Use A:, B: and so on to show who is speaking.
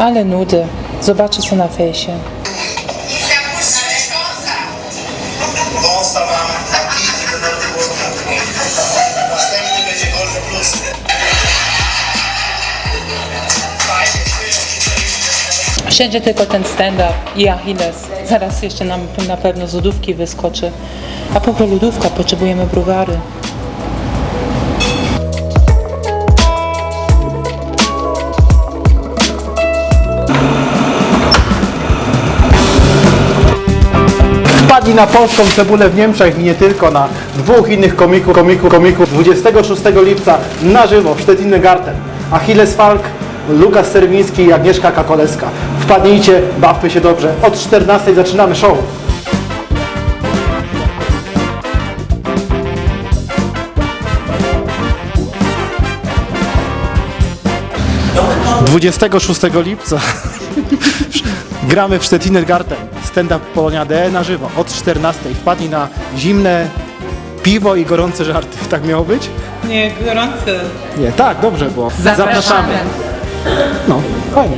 A: Ale nudy. Zobaczę co na fejsie. Wszędzie tylko ten stand-up i Achilles. Zaraz jeszcze nam tu na pewno z lodówki wyskoczy. A propos lodówka, potrzebujemy browary.
B: Wpadli na polską cebulę w Niemczech i nie tylko, na dwóch innych komików, komików, komików 26 lipca na żywo w Stettingarten. Achilles Falk, Lukas Serwiński i Agnieszka Kakoleska. Wpadnijcie, bawmy się dobrze. Od 14 zaczynamy show. 26 lipca gramy w Stettiner Garten. Stand-up Polonia DE na żywo od 14. Wpadnij na zimne piwo i gorące żarty. Tak miało być?
A: Nie, gorące.
B: Nie, tak, dobrze było.
A: Zapraszamy.
B: No, fajnie.